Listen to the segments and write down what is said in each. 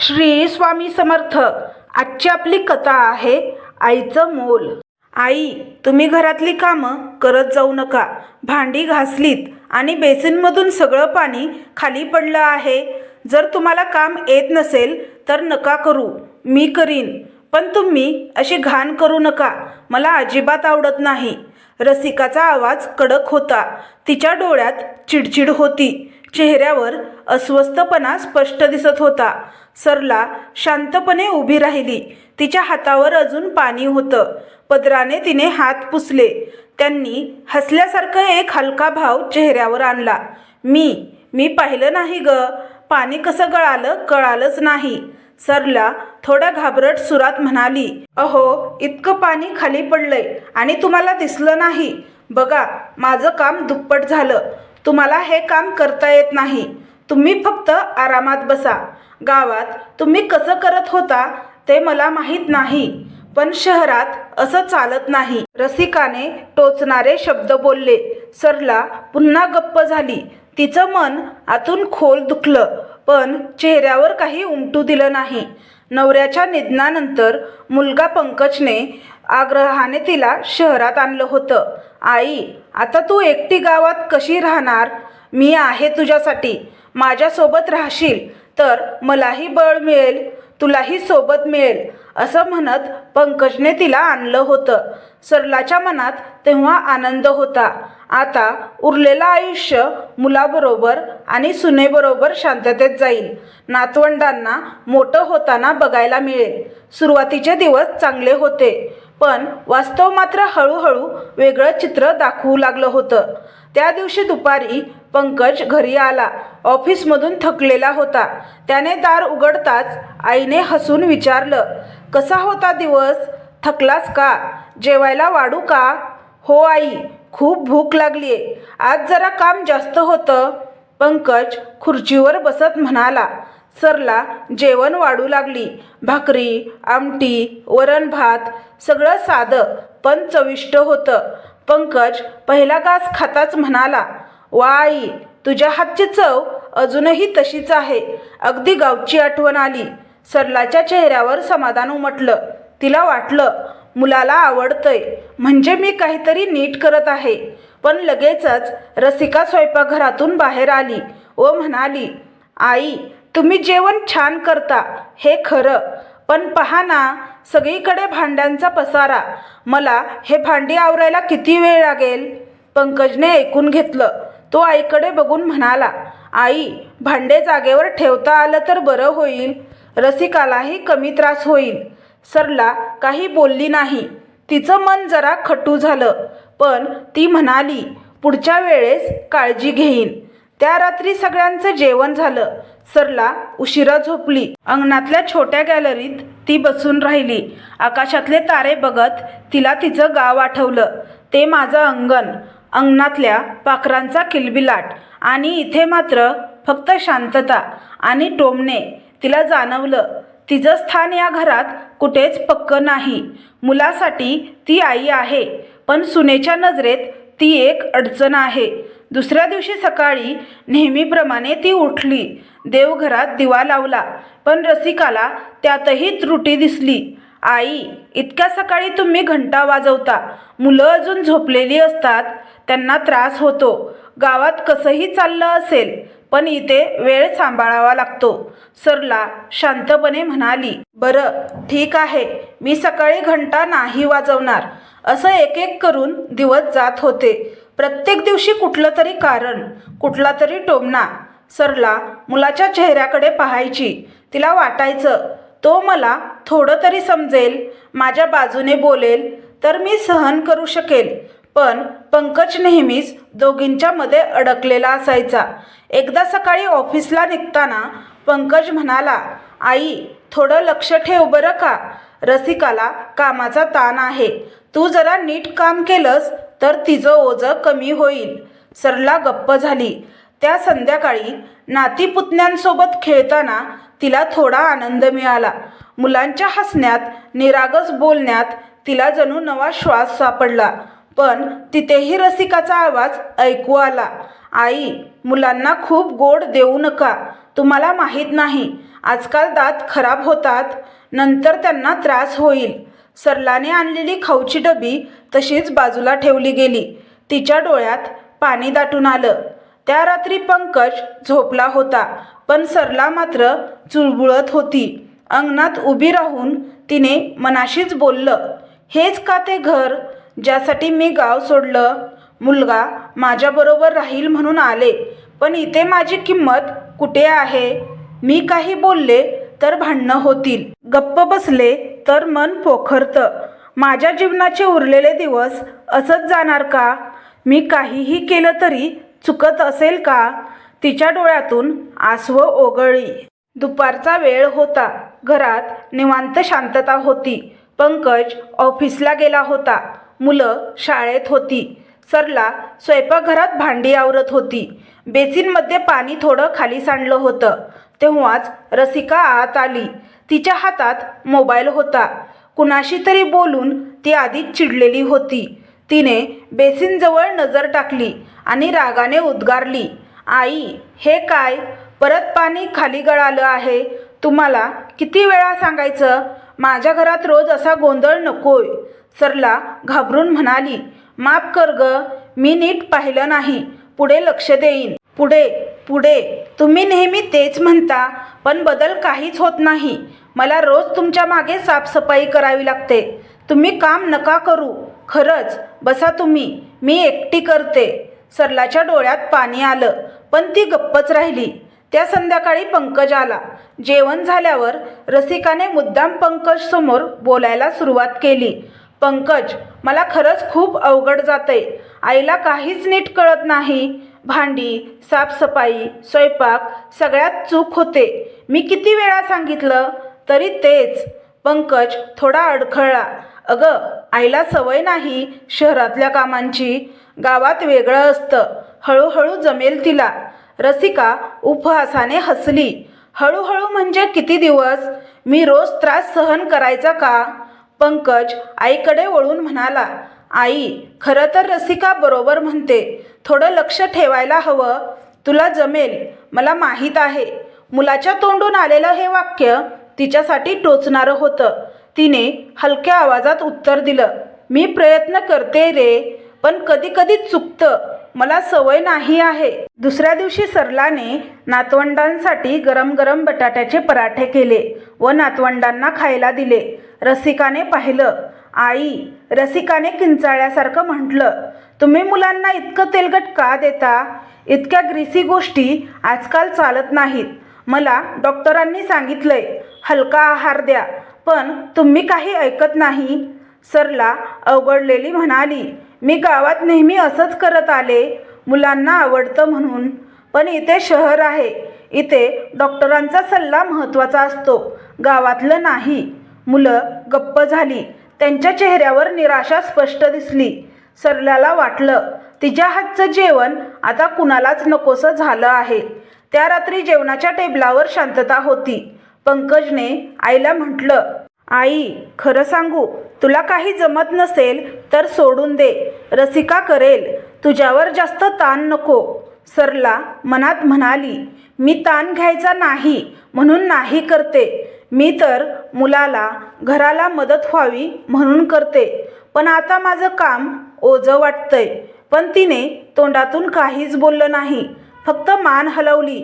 श्री स्वामी समर्थ. आजची आपली कथा आहे आईचं मोल. आई तुम्ही घरातली कामं करत जाऊ नका. भांडी घासलीत आणि बेसिनमधून सगळं पाणी खाली पडलं आहे. जर तुम्हाला काम येत नसेल तर नका करू. मी करीन. पण तुम्ही अशी घाण करू नका. मला अजिबात आवडत नाही. रसिकाचा आवाज कडक होता. तिच्या डोळ्यात चिडचिड होती. चेहऱ्यावर अस्वस्थपणा स्पष्ट दिसत होता. सरला शांतपणे उभी राहिली. तिच्या हातावर अजून पाणी होतं. पदराने तिने हात पुसले. त्यांनी हसल्यासारखं एक हलका भाव चेहऱ्यावर आणला. मी मी पाहिलं नाही ग. पाणी कसं गळालं कळालंच नाही. सरला थोड्या घाबरट सुरात म्हणाली अहो इतकं पाणी खाली पडलंय आणि तुम्हाला दिसलं नाही. बघा माझं काम दुप्पट झालं. तुम्हाला हे काम करता येत नाही. तुम्ही फक्त आरामात बसा. गावात तुम्ही कसं करत होता ते मला माहीत नाही. पण शहरात असं चालत नाही. रसिकाने टोचणारे शब्द बोलले. सरला पुन्हा गप्प झाली. तिचं मन आतून खोल दुखलं. पण चेहऱ्यावर काही उमटू दिलं नाही. नवऱ्याच्या निधनानंतर मुलगा पंकजने आग्रहाने तिला शहरात आणलं होतं. आई आता तू एकटी गावात कशी राहणार? मी आहे तुझ्यासाठी. माझ्यासोबत राहशील. तर मलाही बळ मिळेल. तुलाही सोबत मिळेल. असं म्हणत पंकजने तिला आणलं होतं. सरलाच्या मनात तेव्हा आनंद होता. आता उरलेलं आयुष्य मुलाबरोबर आणि सुनेबरोबर शांततेत जाईल. नातवंडांना मोठं होताना बघायला मिळेल. सुरुवातीचे दिवस चांगले होते. पण वास्तव मात्र हळूहळू वेगळं चित्र दाखवू लागलं होतं. त्या दिवशी दुपारी पंकज घरी आला. ऑफिसमधून थकलेला होता. त्याने दार उघडताच आईने हसून विचारलं कसा होता दिवस? थकलास का? जेवायला वाढू का? हो आई खूप भूक लागली आहे आज जरा काम जास्त होतं. पंकज खुर्चीवर बसत म्हणाला सरला जेवण वाढू लागली. भाकरी आमटी वरण भात सगळं साधं पण चविष्ट होतं. पंकज पहिला घास खाताच म्हणाला वा आई तुझ्या हातची चव अजूनही तशीच आहे. अगदी गावची आठवण आली. सरलाच्या चेहऱ्यावर समाधान उमटलं. तिला वाटलं मुलाला आवडतंय. म्हणजे मी काहीतरी नीट करत आहे. पण लगेचच रसिका स्वयंपाकघरातून बाहेर आली व म्हणाली आई तुम्ही जेवण छान करता. हे खरं. पण पहा ना सगळीकडे भांड्यांचा पसारा. मला हे भांडी आवरायला किती वेळ लागेल? पंकजने ऐकून घेतलं. तो आईकडे बघून म्हणाला आई भांडे जागेवर ठेवता आलं तर बरं होईल. रसिकालाही कमी त्रास होईल. सरला काही बोलली नाही. तिचं मन जरा खटू झालं. पण ती म्हणाली पुढच्या वेळेस काळजी घेईन. त्या रात्री सगळ्यांचं जेवण झालं. सरला उशिरा झोपली. अंगणातल्या छोट्या गॅलरीत ती बसून राहिली. आकाशातले तारे बघत तिला तिचं गाव आठवलं. ते माझं अंगण. अंगणातल्या पाखरांचा किलबिलाट. आणि इथे मात्र फक्त शांतता आणि टोमणे. तिला जाणवलं तिचं स्थान या घरात कुठेच पक्क नाही. मुलासाठी ती आई आहे पण सुनेच्या नजरेत ती एक अडचण आहे. दुसऱ्या दिवशी सकाळी नेहमीप्रमाणे ती उठली. देवघरात दिवा लावला. पण रसिकाला त्यातही त्रुटी दिसली. आई इतक्या सकाळी तुम्ही घंटा वाजवता. मुलं अजून झोपलेली असतात. त्यांना त्रास होतो. गावात कसंही चाललं असेल पण इथे वेळ सांभाळावा लागतो सरला शांतपणे म्हणाली. बरं ठीक आहे. मी सकाळी घंटा नाही वाजवणार. असं एक एक करून दिवस जात होते. प्रत्येक दिवशी कुठलं तरी कारण कुठला तरी टोमणा सरला मुलाच्या चेहऱ्याकडे पाहायची. तिला वाटायचं तो मला थोडं तरी समजेल माझ्या बाजूने बोलेल तर मी सहन करू शकेल. पण पंकज नेहमीच दोघींच्या मध्ये अडकलेला असायचा. एकदा सकाळी ऑफिसला निघताना पंकज म्हणाला आई थोडं लक्ष ठेव बरं का? रसिकाला कामाचा ताण आहे. तू जरा नीट काम केलंस तर तिचं ओझं कमी होईल. सरला गप्प झाली. त्या संध्याकाळी नातीपुतण्यांसोबत खेळताना तिला थोडा आनंद मिळाला. मुलांच्या हसण्यात निरागस बोलण्यात तिला जणू नवा श्वास सापडला. पण तिथेही रसिकाचा आवाज ऐकू आला. आई मुलांना खूप गोड देऊ नका. तुम्हाला माहीत नाही. आजकाल दात खराब होतात. नंतर त्यांना त्रास होईल. सरलाने आणलेली खाऊची डबी तशीच बाजूला ठेवली गेली. तिच्या डोळ्यात पाणी दाटून आलं. त्या रात्री पंकज झोपला होता पण सरला मात्र चुळबुळत होती. अंगणात उभी राहून तिने मनाशीच बोललं हेच का ते घर ज्यासाठी मी गाव सोडलं? मुलगा माझ्याबरोबर राहील म्हणून आले पण इथे माझी किंमत कुठे आहे? मी काही बोलले तर भांडणं होतील. गप्प बसले तर मन पोखरतं. माझ्या जीवनाचे उरलेले दिवस असंच जाणार का? मी काहीही केलं तरी चुकत असेल का? तिच्या डोळ्यातून आसवं ओघळली. दुपारचा वेळ होता. घरात निवांत शांतता होती. पंकज ऑफिसला गेला होता. मुलं शाळेत होती. सरला स्वयंपाकघरात भांडी आवरत होती. बेसिनमध्ये पाणी थोडं खाली सांडलं होतं. तेव्हाच रसिका आत आली. तिच्या हातात मोबाईल होता. कुणाशी तरी बोलून ती आधीच चिडलेली होती. तिने बेसिनजवळ नजर टाकली आणि रागाने उद्गारली आई हे काय? परत पाणी खाली गळालं आहे. तुम्हाला किती वेळा सांगायचं? माझ्या घरात रोज असा गोंधळ नकोय. सरला घाबरून म्हणाली माफ कर ग मी नीट पाहिलं नाही. पुढे लक्ष देईन. पुढे पुढे. तुम्ही नेहमी तेच म्हणता पण बदल काहीच होत नाही. मला रोज तुमच्या मागे साफसफाई करावी लागते. तुम्ही काम नका करू. खरंच बसा तुम्ही. मी एकटी करते. सरलाच्या डोळ्यात पाणी आलं. पण ती गप्पच राहिली. त्या संध्याकाळी पंकज आला. जेवण झाल्यावर रसिकाने मुद्दाम पंकज समोर बोलायला सुरुवात केली. पंकज मला खरंच खूप अवघड जाते आईला काहीच नीट कळत नाही. भांडी साफसफाई स्वयंपाक सगळ्यात चूक होते. मी किती वेळा सांगितलं? तरी तेच. पंकज थोडा अडखळला. अगं आईला सवय नाही शहरातल्या कामांची. गावात वेगळं असतं. हळूहळू जमेल तिला. रसिका उपहासाने हसली. हळूहळू म्हणजे किती दिवस? मी रोज त्रास सहन करायचा का? पंकज आईकडे वळून म्हणाला आई खरं तर रसिका बरोबर म्हणते. थोडं लक्ष ठेवायला हवं. तुला जमेल. मला माहीत आहे. मुलाच्या तोंडून आलेलं हे वाक्य तिच्यासाठी टोचणारं होतं. तिने हलक्या आवाजात उत्तर दिलं मी प्रयत्न करते रे पण कधी कधी चुकतं. मला सवय नाही आहे. दुसऱ्या दिवशी सरलाने नातवंडांसाठी गरम गरम बटाट्याचे पराठे केले व नातवंडांना खायला दिले. रसिकाने पाहिलं आई रसिकाने किंचाळ्यासारखं म्हटलं तुम्ही मुलांना इतकं तेलकट का देता? इतक्या ग्रीसी गोष्टी आजकाल चालत नाहीत. मला डॉक्टरांनी सांगितलंय हलका आहार द्या. पण तुम्ही काही ऐकत नाही. सरला अवघडलेली म्हणाली मी गावात नेहमी असंच करत आले. मुलांना आवडतं म्हणून. पण इथे शहर आहे. इथे डॉक्टरांचा सल्ला महत्त्वाचा असतो. गावातलं नाही. मुलं गप्प झाली. त्यांच्या चेहऱ्यावर निराशा स्पष्ट दिसली. सरल्याला वाटलं तिच्या हातचं जेवण आता कुणालाच नकोसं झालं आहे. त्या रात्री जेवणाच्या टेबलावर शांतता होती. पंकजने आईला म्हटलं आई खरं सांगू तुला काही जमत नसेल तर सोडून दे. रसिका करेल. तुझ्यावर जास्त ताण नको. सरला मनात म्हणाली मी ताण घ्यायचा नाही म्हणून नाही करते. मी तर मुलाला घराला मदत व्हावी म्हणून करते. पण आता माझं काम ओझं वाटतंय. पण तिने तोंडातून काहीच बोललं नाही फक्त मान हलवली.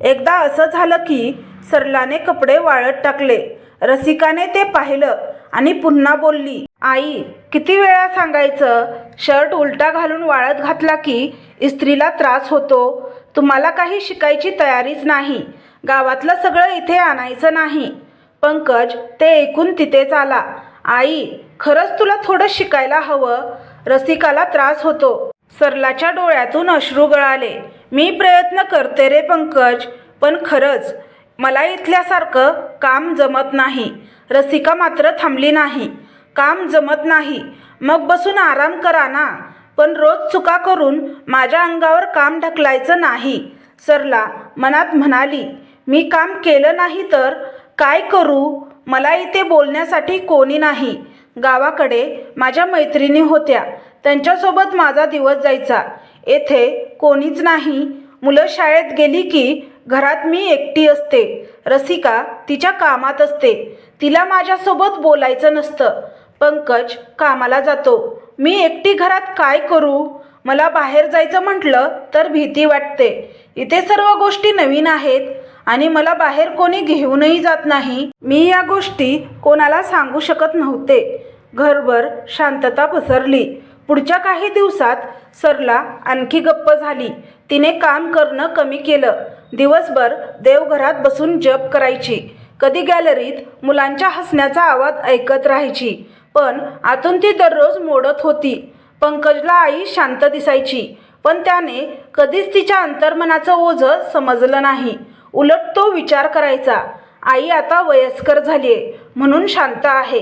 एकदा असं झालं की सरलाने कपडे वाळत टाकले. रसिकाने ते पाहिलं आणि पुन्हा बोलली आई किती वेळा सांगायचं? शर्ट उलटा घालून वाळत घातला की इस्त्रीला त्रास होतो. तुम्हाला काही शिकायची तयारीच नाही. गावातलं सगळं इथे आणायचं नाही. पंकज ते ऐकून तिथेच आला आई खरंच तुला थोडं शिकायला हवं? रसिकाला त्रास होतो. सरलाच्या डोळ्यातून अश्रू गळाले मी प्रयत्न करते रे पंकज पण खरंच मला इथल्यासारखं काम जमत नाही. रसिका मात्र थांबली नाही. काम जमत नाही. मग बसून आराम करा ना. पण रोज चुका करून माझ्या अंगावर काम ढकलायचं नाही. सरला मनात म्हणाली मी काम केलं नाही तर काय करू? मला इथे बोलण्यासाठी कोणी नाही. गावाकडे माझ्या मैत्रिणी होत्या. त्यांच्यासोबत माझा दिवस जायचा. येथे कोणीच नाही. मुलं शाळेत गेली की घरात मी एकटी असते. रसिका तिच्या कामात असते. तिला माझ्यासोबत बोलायचं नसतं. पंकज कामाला जातो. मी एकटी घरात काय करू? मला बाहेर जायचं म्हटलं तर भीती वाटते. इथे सर्व गोष्टी नवीन आहेत आणि मला बाहेर कोणी घेऊनही जात नाही. मी या गोष्टी कोणाला सांगू शकत नव्हते. घरभर शांतता पसरली. पुढच्या काही दिवसात सरला आणखी गप्प झाली. तिने काम करणं कमी केलं. दिवसभर देवघरात बसून जप करायची. कधी गॅलरीत मुलांच्या हसण्याचा आवाज ऐकत राहायची. पण आतून ती दररोज मोडत होती. पंकजला आई शांत दिसायची. पण त्याने कधीच तिच्या अंतर्मनाचं ओझं समजलं नाही. उलट तो विचार करायचा आई आता वयस्कर झालीये म्हणून शांत आहे.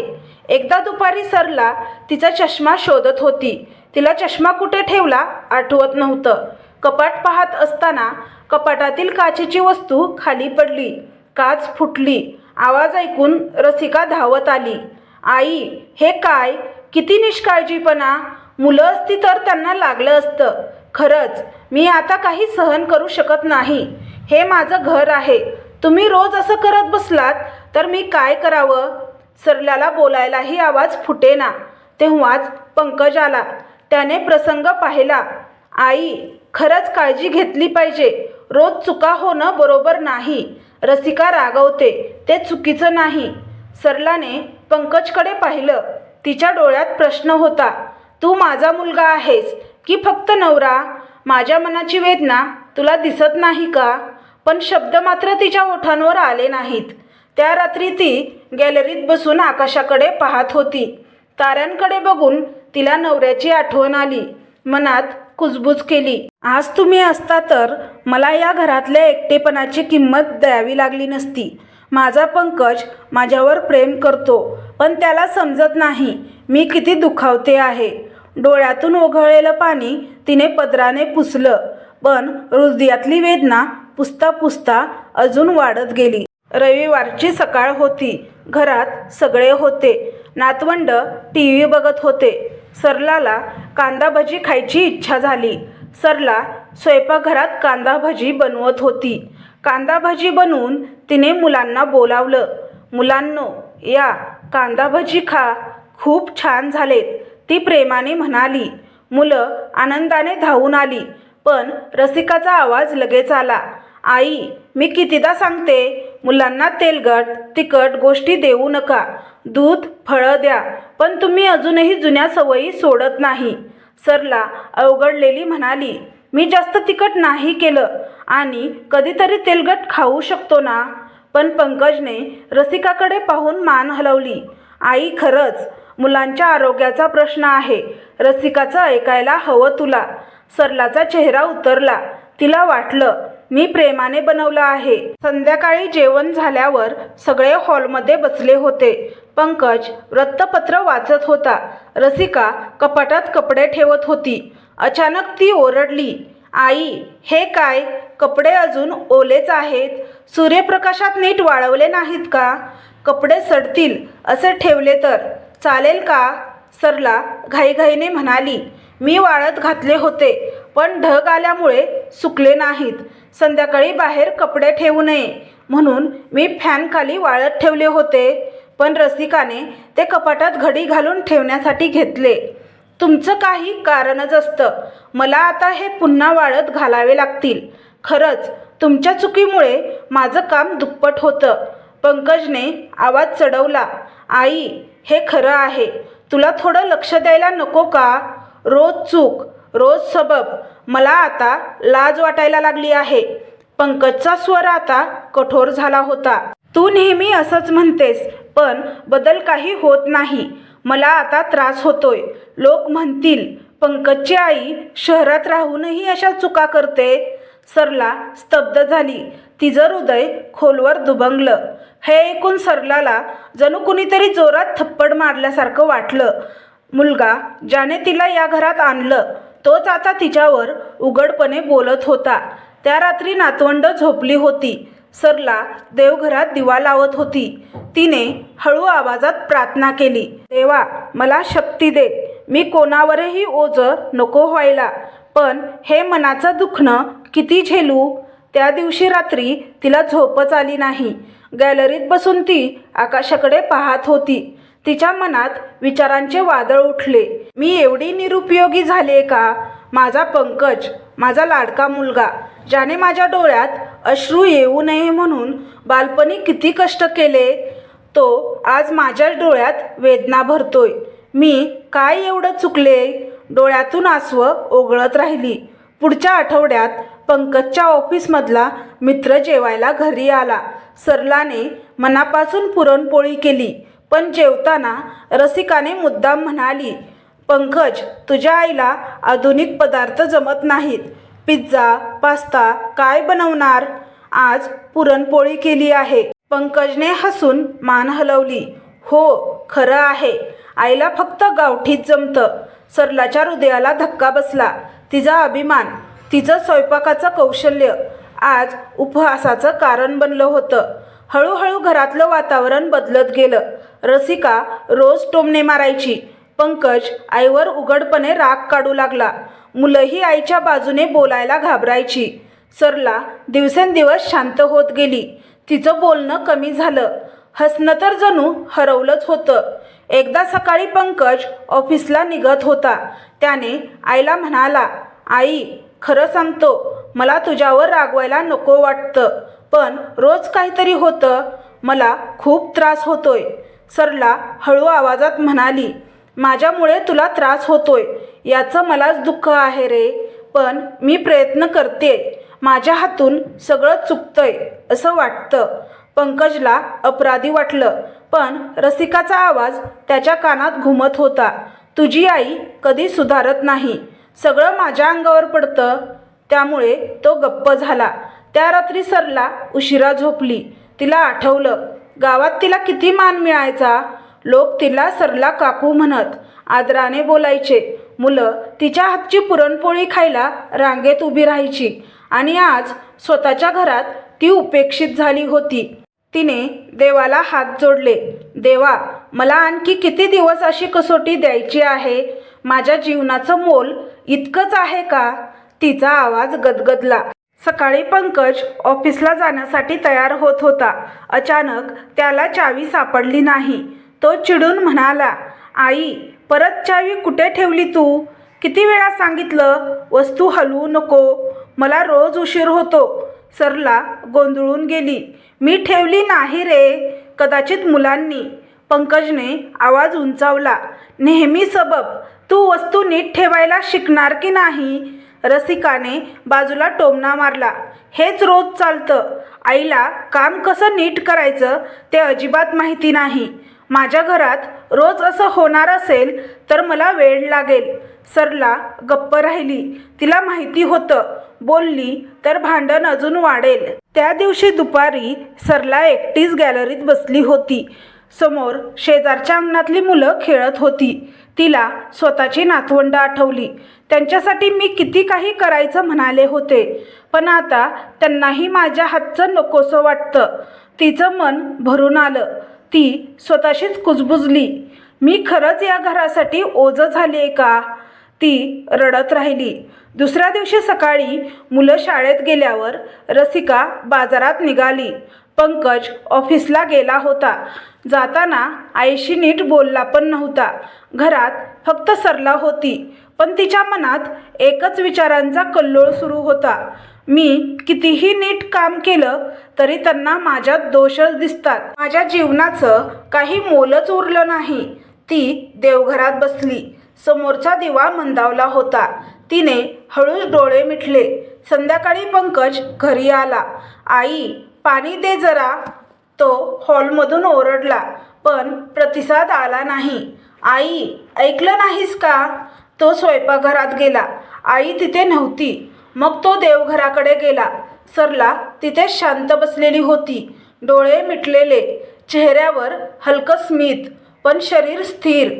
एकदा दुपारी सरला तिचा चष्मा शोधत होती. तिला चष्मा कुठे ठेवला आठवत नव्हतं. कपाट पाहत असताना कपाटातील काचेची वस्तू खाली पडली काच फुटली. आवाज ऐकून रसिका धावत आली. आई हे काय? किती निष्काळजीपणा. मुलं असती तर त्यांना लागलं असतं. खरंच मी आता काही सहन करू शकत नाही. हे माझं घर आहे. तुम्ही रोज असं करत बसलात तर मी काय करावं सरल्याला बोलायलाही आवाज फुटेना. तेव्हाच पंकज आला त्याने प्रसंग पाहिला. आई खरंच काळजी घेतली पाहिजे. रोज चुका होणं बरोबर नाही. रसिका रागवते ते चुकीचं नाही. सरलाने पंकजकडे पाहिलं. तिच्या डोळ्यात प्रश्न होता तू माझा मुलगा आहेस की फक्त नवरा? माझ्या मनाची वेदना तुला दिसत नाही का? पण शब्द मात्र तिच्या ओठांवर आले नाहीत त्या रात्री ती गॅलरीत बसून आकाशाकडे पाहत होती. ताऱ्यांकडे बघून तिला नवऱ्याची आठवण आली. मनात कुजबूज केली. आज तुम्ही असता तर मला या घरातल्या एकटेपणाची किंमत द्यावी लागली नसती. माझा पंकज माझ्यावर प्रेम करतो पण त्याला समजत नाही मी किती दुखावते आहे. डोळ्यातून ओघळलेलं पाणी तिने पदराने पुसलं पण हृदयातली वेदना पुसता पुसता अजून वाढत गेली. रविवारची सकाळ होती. घरात सगळे होते. नातवंड टी व्ही बघत होते. सरलाला कांदा भजी खायची इच्छा झाली. सरला स्वयंपाकघरात कांदा भजी बनवत होती. कांदा भजी बनवून तिने मुलांना बोलावलं मुलांनो या कांदा भजी खा. खूप छान झालेत. ती प्रेमाने म्हणाली. मुलं आनंदाने धावून आली पण रसिकाचा आवाज लगेच आला. आई मी कितीदा सांगते मुलांना तेलगट तिखट गोष्टी देऊ नका. दूध फळं द्या पण तुम्ही अजूनही जुन्या सवयी सोडत नाही. सरला अवघडलेली म्हणाली मी जास्त तिखट नाही केलं आणि कधीतरी तेलगट खाऊ शकतो ना पण पंकजने रसिकाकडे पाहून मान हलवली आई खरंच मुलांच्या आरोग्याचा प्रश्न आहे. रसिकाचं ऐकायला हवं तुला. सरलाचा चेहरा उतरला तिला वाटलं मी प्रेमाने बनवलं आहे. संध्याकाळी जेवण झाल्यावर सगळे हॉलमध्ये बसले होते. पंकज वृत्तपत्र वाचत होता. रसिका कपाटात कपडे ठेवत होती. अचानक ती ओरडली आई हे काय? कपडे अजून ओलेच आहेत. सूर्यप्रकाशात नीट वाळवले नाहीत का? कपडे सडतील असे ठेवले तर. चालेल का? सरला घाईघाईने म्हणाली मी वाळत घातले होते पण ढग आल्यामुळे सुकले नाहीत. संध्याकाळी बाहेर कपडे ठेवू नये. म्हणून मी फॅनखाली वाळत ठेवले होते पण रसिकाने ते कपाटात घडी घालून ठेवण्यासाठी घेतले. तुमचं काही कारणच असतं. मला आता हे पुन्हा वाळत घालावे लागतील. खरंच तुमच्या चुकीमुळे माझं काम दुप्पट होतं. पंकजने आवाज चढवला आई हे खरं आहे. तुला थोडं लक्ष द्यायला नको का? रोज चूक रोज सबब. मला आता लाज वाटायला लागली आहे. पंकजचा स्वर आता कठोर झाला होता. तू नेहमी असंच म्हणतेस पण बदल काही होत नाही. मला आता त्रास होतोय. लोक म्हणतील पंकजची आई शहरात राहूनही अशा चुका करते. सरला स्तब्ध झाली. तिचं हृदय खोलवर दुभंगलं हे ऐकून सरलाला जणू कुणीतरी जोरात थप्पड मारल्यासारखं वाटलं. मुलगा ज्याने तिला या घरात आणलं तोच आता तिच्यावर उघडपणे बोलत होता. त्या रात्री नातवंड झोपली होती. सरला देवघरात दिवा लावत होती. तिने हळू आवाजात प्रार्थना केली देवा मला शक्ती दे. मी कोणावरही ओझं नको व्हायला. पण हे मनाचं दुखणं किती झेलू? त्या दिवशी रात्री तिला झोपच आली नाही. गॅलरीत बसून ती आकाशाकडे पाहत होती. तिच्या मनात विचारांचे वादळ उठले. मी एवढी निरुपयोगी झाले का? माझा पंकज माझा लाडका मुलगा ज्याने माझ्या डोळ्यात अश्रू येऊ नये म्हणून बालपणी किती कष्ट केले तो आज माझ्या डोळ्यात वेदना भरतोय. मी काय एवढं चुकले? डोळ्यातून आसव ओघळत राहिली. पुढच्या आठवड्यात पंकजच्या ऑफिसमधला मित्र जेवायला घरी आला. सरलाने मनापासून पुरणपोळी केली. पण जेवताना रसिकाने मुद्दाम म्हणाली पंकज तुझ्या आईला आधुनिक पदार्थ जमत नाहीत. पिझ्झा पास्ता काय बनवणार? आज पुरणपोळी केली आहे. पंकजने हसून मान हलवली हो खरं आहे. आईला फक्त गावठीत जमतं. सरलाच्या हृदयाला धक्का बसला. तिचा अभिमान तिचं स्वयंपाकाचं कौशल्य आज उपहासाचं कारण बनलं होतं. हळूहळू घरातलं वातावरण बदलत गेलं. रसिका रोज टोमणे मारायची. पंकज आईवर उघडपणे राग काढू लागला. मुलंही आईच्या बाजूने बोलायला घाबरायची. सरला दिवसेंदिवस शांत होत गेली. तिचं बोलणं कमी झालं. हसणं तर जणू हरवलंच होतं. एकदा सकाळी पंकज ऑफिसला निघत होता. त्याने आईला म्हणाला आई खरं सांगतो मला तुझ्यावर रागवायला नको वाटतं. पण रोज काहीतरी होतं. मला खूप त्रास होतोय. सरला हळू आवाजात म्हणाली माझ्यामुळे तुला त्रास होतोय. याचं मलाच दुःख आहे रे. पण मी प्रयत्न करते. माझ्या हातून सगळं चुकतंय असं वाटतं. पंकजला अपराधी वाटलं पण रसिकाचा आवाज त्याच्या कानात घुमत होता. तुझी आई कधी सुधारत नाही. सगळं माझ्या अंगावर पडतं. त्यामुळे तो गप्प झाला. त्या रात्री सरला उशिरा झोपली. तिला आठवलं गावात तिला किती मान मिळायचा? लोक तिला सरला काकू म्हणत आदराने बोलायचे. मुलं तिच्या हातची पुरणपोळी खायला रांगेत उभी राहायची आणि आज स्वतःच्या घरात ती उपेक्षित झाली होती. तिने देवाला हात जोडले देवा मला आणखी किती दिवस अशी कसोटी द्यायची आहे? माझ्या जीवनाचं मोल इतकंच आहे का? तिचा आवाज गदगदला. सकाळी पंकज ऑफिसला जाण्यासाठी तयार होत होता. अचानक त्याला चावी सापडली नाही. तो चिडून म्हणाला आई परत चावी कुठे ठेवली तू? किती वेळा सांगितलं वस्तू हलवू नको. मला रोज उशीर होतो. सरला गोंधळून गेली. मी ठेवली नाही रे कदाचित मुलांनी. पंकजने आवाज उंचावला नेहमी सबब तू वस्तू नीट ठेवायला शिकणार की नाही? रसिकाने बाजूला टोमणा मारला. हेच रोज चालतं. आईला काम कसं नीट करायचं ते अजिबात माहिती नाही. माझ्या घरात रोज असं होणार असेल तर मला वेळ लागेल. सरला गप्प राहिली. तिला माहिती होतं. बोलली तर भांडण अजून वाढेल. त्या दिवशी दुपारी सरला एकटीच गॅलरीत बसली होती. समोर शेजारच्या अंगणातली मुलं खेळत होती. तिला स्वतःची नातवंड आठवली. त्यांच्यासाठी मी किती काही करायचं म्हणाले होते. पण आता त्यांनाही माझ्या हातचं नकोसं वाटतं. तिचं मन भरून आलं. ती स्वतःशीच कुजबुजली. मी खरंच या घरासाठी ओझं झाली आहे का? ती रडत राहिली. दुसऱ्या दिवशी सकाळी मुलं शाळेत गेल्यावर रसिका बाजारात निघाली. पंकज ऑफिसला गेला होता. जाताना आईशी नीट बोलला पण नव्हता. घरात फक्त सरला होती. पण तिच्या मनात एकच विचारांचा कल्लोळ सुरू होता. मी कितीही नीट काम केलं तरी त्यांना माझ्यात दोषच दिसतात. माझ्या जीवनाचं काही मोलच उरलं नाही. ती देवघरात बसली. समोरचा दिवा मंदावला होता. तिने हळूच डोळे मिटले. संध्याकाळी पंकज घरी आला. आई पाणी दे जरा. तो हॉलमधून ओरडला. पण प्रतिसाद आला नाही. आई ऐकलं नाहीस का? तो स्वयंपाकघरात गेला. आई तिथे नव्हती. मग तो देवघराकडे गेला. सरला तिथे शांत बसलेली होती. डोळे मिटलेले. चेहऱ्यावर हलकं स्मित पण शरीर स्थिर.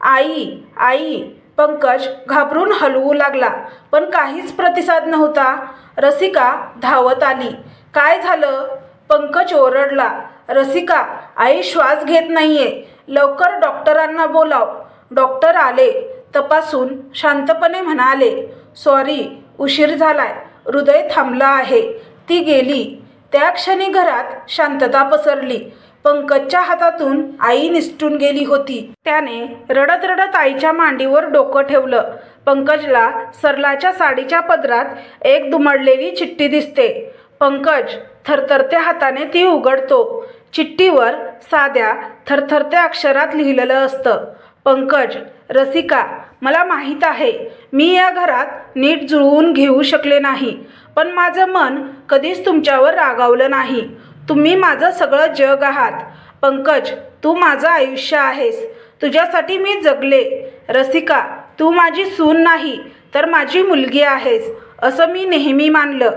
आई आई पंकज घाबरून हलवू लागला पण काहीच प्रतिसाद नव्हता. रसिका धावत आली. काय झालं? पंकज ओरडला. रसिका आई श्वास घेत नाहीये. लवकर डॉक्टरांना बोलाव. डॉक्टर आले. तपासून शांतपणे म्हणाले सॉरी उशीर झालाय. हृदय थांबलं आहे. ती गेली. त्या क्षणी घरात शांतता पसरली. पंकजच्या हातातून आई निसटून गेली होती. त्याने रडत रडत आईच्या मांडीवर डोकं ठेवलं. पंकजला सरलाच्या साडीच्या पदरात एक दुमडलेली चिठ्ठी दिसते. पंकज थरथरत्या हाताने ती उघडतो. चिठ्ठीवर साध्या थरथरत्या अक्षरात लिहिलेलं असतं. पंकज रसिका मला माहीत आहे मी या घरात नीट जुळवून घेऊ शकले नाही पण माझं मन कधीच तुमच्यावर रागावलं नाही. तुम्ही माझं सगळं जग आहात. पंकज तू माझं आयुष्य आहेस. तुझ्यासाठी मी जगले. रसिका तू माझी सून नाही तर माझी मुलगी आहेस असं मी नेहमी मानलं.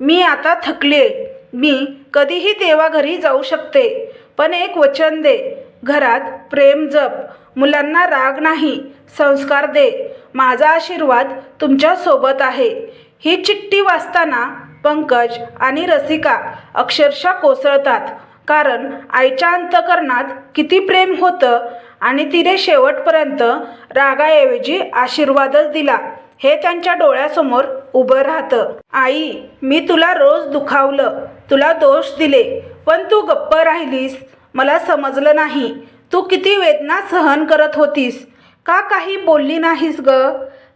मी आता थकले. मी कधीही देवाघरी जाऊ शकते पण एक वचन दे. घरात प्रेम जप मुलांना राग नाही संस्कार दे माझा आशीर्वाद तुमच्यासोबत आहे. ही चिठ्ठी वाचताना पंकज आणि रसिका अक्षरशः कोसळतात कारण आईच्या अंतकरणात किती प्रेम होतं आणि तिने शेवटपर्यंत रागाऐवजी आशीर्वादच दिला हे त्यांच्या डोळ्यासमोर उभं राहतं. आई मी तुला रोज दुखावलं तुला दोष दिले पण तू गप्प राहिलीस मला समजलं नाही. तू किती वेदना सहन करत होतीस? का काही बोलली नाहीस ग?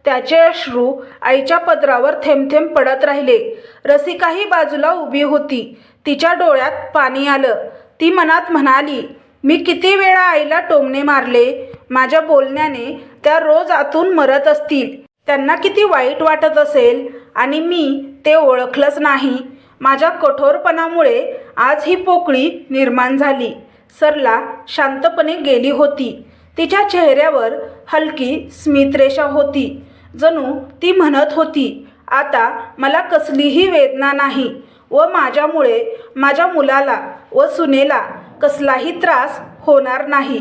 त्याचे अश्रू आईच्या पदरावर थेंब थेंब पडत राहिले. रसिकाही बाजूला उभी होती. तिच्या डोळ्यात पाणी आलं. ती मनात म्हणाली मी किती वेळा आईला टोमणे मारले? माझ्या बोलण्याने त्या रोज आतून मरत असतील. त्यांना किती वाईट वाटत असेल? आणि मी ते ओळखलंच नाही. माझ्या कठोरपणामुळे आज ही पोकळी निर्माण झाली. सरला शांतपणे गेली होती. तिच्या चेहऱ्यावर हलकी स्मितरेषा होती. जणू ती म्हणत होती आता मला कसलीही वेदना नाही व माझ्यामुळे माझ्या मुलाला व सुनेला कसलाही त्रास होणार नाही.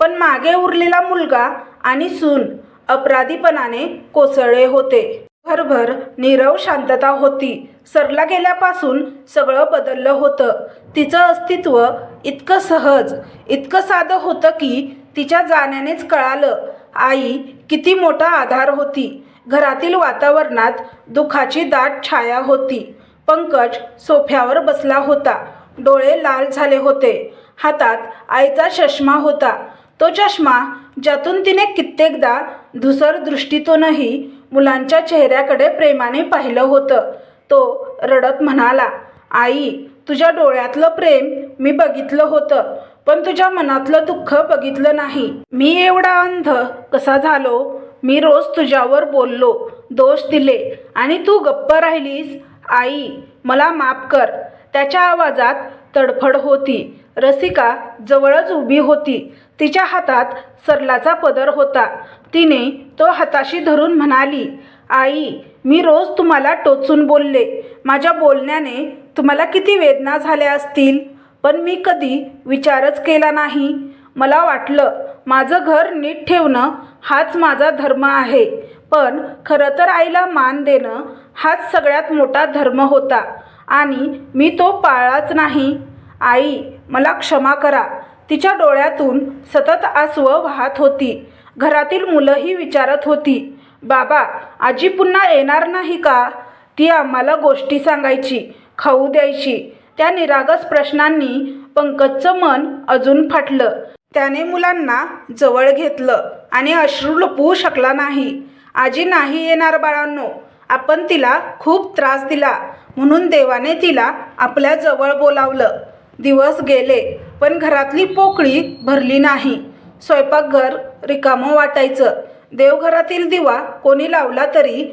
पण मागे उरलेला मुलगा आणि सून अपराधीपणाने कोसळले होते. भरभर नीरव शांतता होती. सरला गेल्यापासून सगळं बदललं होतं. तिचं अस्तित्व इतकं सहज इतकं साधं होतं की तिच्या जाण्यानेच कळालं. आई किती मोठा आधार होती. घरातील वातावरणात दुखाची दाट छाया होती. पंकज सोफ्यावर बसला होता. डोळे लाल झाले होते. हातात आईचा चष्मा होता. तो चष्मा ज्यातून तिने कित्येकदा धुसर दृष्टीतूनही मुलांच्या चेहऱ्याकडे प्रेमाने पाहिलं होतं. तो रडत म्हणाला आई तुझ्या डोळ्यातलं प्रेम मी बघितलं होतं पण तुझ्या मनातलं दुःख बघितलं नाही. मी एवढा अंध कसा झालो? मी रोज तुझ्यावर बोललो दोष दिले आणि तू गप्प राहिलीस? आई मला माफ कर. त्याच्या आवाजात तडफड होती. रसिका जवळच उभी होती. तिच्या हातात सरलाचा पदर होता. तिने तो हाताशी धरून म्हणाली आई मी रोज तुम्हाला टोचून बोलले. माझ्या बोलण्याने तुम्हाला किती वेदना झाल्या असतील? पण मी कधी विचारच केला नाही. मला वाटलं माझं घर नीट ठेवणं हाच माझा धर्म आहे. पण खरं तर आईला मान देणं हाच सगळ्यात मोठा धर्म होता. आणि मी तो पाळलाच नाही. आई मला क्षमा करा. तिच्या डोळ्यातून सतत आसवं वाहत होती. घरातील मुलंही विचारत होती. बाबा आजी पुन्हा येणार नाही का? ती आम्हाला गोष्टी सांगायची खाऊ द्यायची. त्या निरागस प्रश्नांनी पंकजचं मन अजून फाटलं. त्याने मुलांना जवळ घेतलं आणि अश्रू लपवू शकला नाही. आजी नाही येणार बाळांनो. आपण तिला खूप त्रास दिला. म्हणून देवाने तिला आपल्या जवळ बोलावलं. दिवस गेले पण घरातली पोकळी भरली नाही. स्वयंपाकघर रिकामं वाटायचं. देवघरातील दिवा कोणी लावला तरी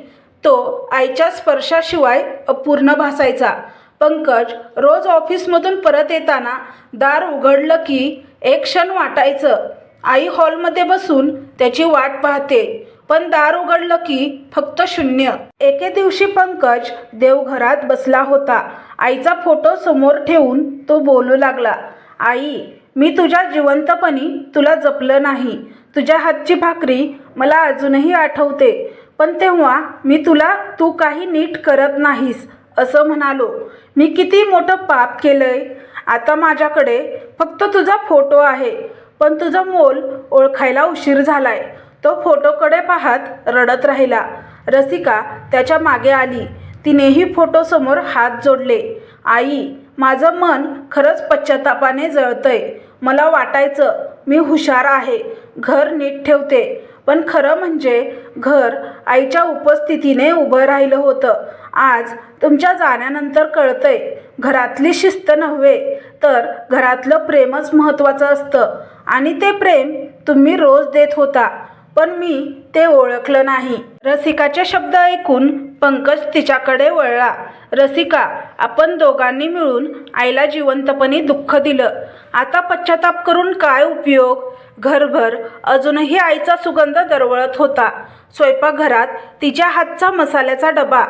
तो आईच्या स्पर्शाशिवाय अपूर्ण भासायचा. पंकज रोज ऑफिसमधून परत येताना दार उघडलं की एक क्षण वाटायचं. आई हॉलमध्ये बसून त्याची वाट पाहते पण दार उघडलं की फक्त शून्य. एके दिवशी पंकज देवघरात बसला होता. आईचा फोटो समोर ठेवून तो बोलू लागला आई मी तुझ्या जिवंतपणी तुला जपलं नाही. तुझ्या हातची भाकरी मला अजूनही आठवते. पण तेव्हा मी तुला तू काही नीट करत नाहीस असं म्हणालो. मी किती मोठं पाप केलंय. आता माझ्याकडे फक्त तुझा फोटो आहे. पण तुझं मोल ओळखायला उशीर झालाय. तो फोटोकडे पाहत रडत राहिला. रसिका त्याच्यामागे आली. तिनेही फोटोसमोर हात जोडले. आई माझं मन खरंच पश्चातापाने जळतंय. मला वाटायचं मी हुशार आहे. घर नीट ठेवते. पण खरं म्हणजे घर आईच्या उपस्थितीने उभं राहिलं होतं. आज तुमच्या जाण्यानंतर कळतंय घरातली शिस्त नव्हे तर घरातलं प्रेमच महत्त्वाचं असतं. आणि ते प्रेम तुम्ही रोज देत होता पण मी ते ओळखलं नाही. रसिकाचे शब्द ऐकून पंकज तिच्याकडे वळला. रसिका आपण दोघांनी मिळून आईला जिवंतपणी दुःख दिलं. आता पश्चाताप करून काय उपयोग? घरभर अजूनही आईचा सुगंध दरवळत होता. स्वयंपाकघरात तिच्या हातचा मसाल्याचा डबा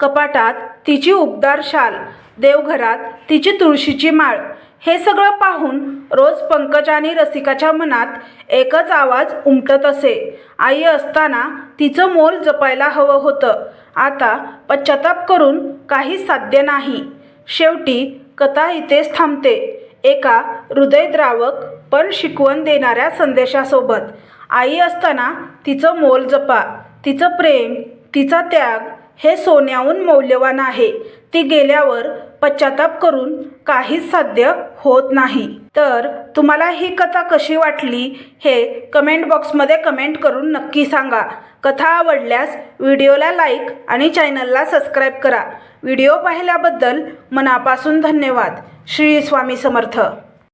कपाटात तिची उबदार शाल देवघरात तिची तुळशीची माळ हे सगळं पाहून रोज पंकज आणि रसिकाच्या मनात एकच आवाज उमटत असे. आई असताना तिचं मोल जपायला हवं होतं. आता पश्चाताप करून काही साध्य नाही. शेवटी कथा इथेच थांबते. एका हृदयद्रावक पण शिकवण देणाऱ्या संदेशासोबत. आई असताना तिचं मोल जपा तिचं प्रेम तिचा त्याग हे सोन्याहून मौल्यवान आहे. ती गेल्यावर पश्चाताप करून काहीच साध्य होत नाही. तर तुम्हाला ही कथा कशी वाटली हे कमेंट बॉक्समध्ये कमेंट करून नक्की सांगा. कथा आवडल्यास व्हिडिओला लाईक आणि चॅनलला सबस्क्राईब करा. व्हिडिओ पाहिल्याबद्दल मनापासून धन्यवाद. श्री स्वामी समर्थ.